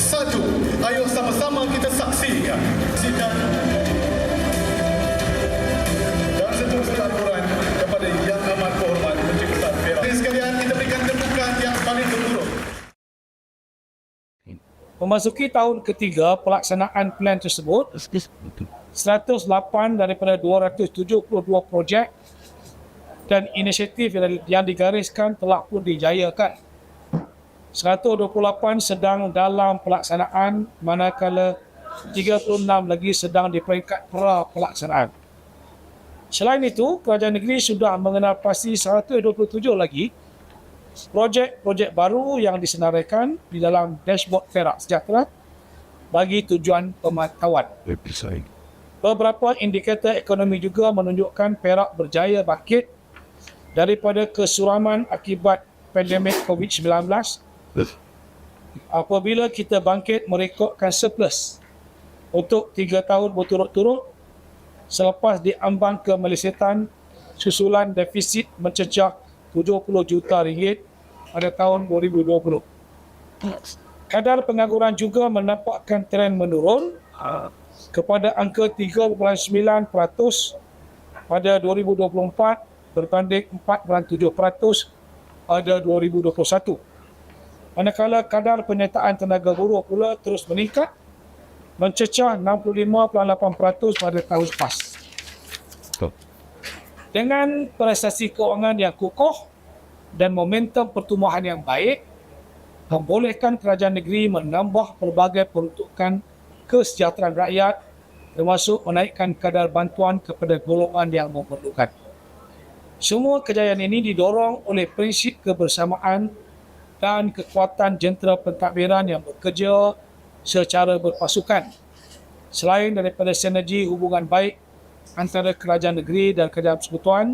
Satu, ayo sama-sama kita saksikan sidang dan seterusnya laporan kepada Yang Amat Berhormat Besar Perak. Hadirin sekalian, kita berikan tepukan yang paling gemuruh. Memasuki tahun ketiga pelaksanaan plan tersebut, 108 daripada 272 projek dan inisiatif yang digariskan telah pun dijayakan. 128 sedang dalam pelaksanaan manakala 36 lagi sedang di peringkat pra pelaksanaan. Selain itu, kerajaan negeri sudah mengenal pasti 127 lagi projek-projek baru yang disenaraikan di dalam dashboard Perak Sejahtera bagi tujuan pemantauan. Beberapa indikator ekonomi juga menunjukkan Perak berjaya bangkit daripada kesuraman akibat pandemik COVID-19 apabila kita bangkit merekodkan surplus untuk tiga tahun berturut-turut selepas diambang kemelesetan susulan defisit mencecah 70 juta ringgit pada tahun 2020. Kadar pengangguran juga menampakkan tren menurun kepada angka 3.9% pada 2024 berbanding 4.7% pada 2021. Manakala kadar penyertaan tenaga buruh pula terus meningkat mencecah 65.8% pada tahun lepas. Dengan prestasi keuangan yang kukuh dan momentum pertumbuhan yang baik, membolehkan kerajaan negeri menambah pelbagai peruntukan kesejahteraan rakyat termasuk menaikkan kadar bantuan kepada golongan yang memerlukan. Semua kejayaan ini didorong oleh prinsip kebersamaan dan kekuatan jentera pentadbiran yang bekerja secara berpasukan. Selain daripada sinergi hubungan baik antara kerajaan negeri dan kerajaan persekutuan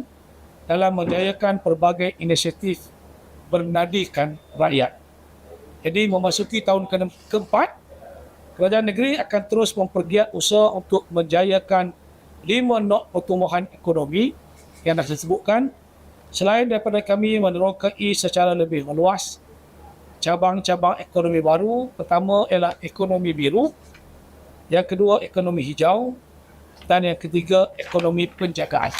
dalam menjayakan pelbagai inisiatif bernadikan rakyat. Jadi memasuki tahun ke- keempat, kerajaan negeri akan terus mempergiat usaha untuk menjayakan lima nok pertumbuhan ekonomi yang dah disebutkan. Selain daripada kami menerokai secara lebih meluas cabang-cabang ekonomi baru, pertama ialah ekonomi biru, yang kedua ekonomi hijau. Dan yang ketiga ekonomi penjagaan.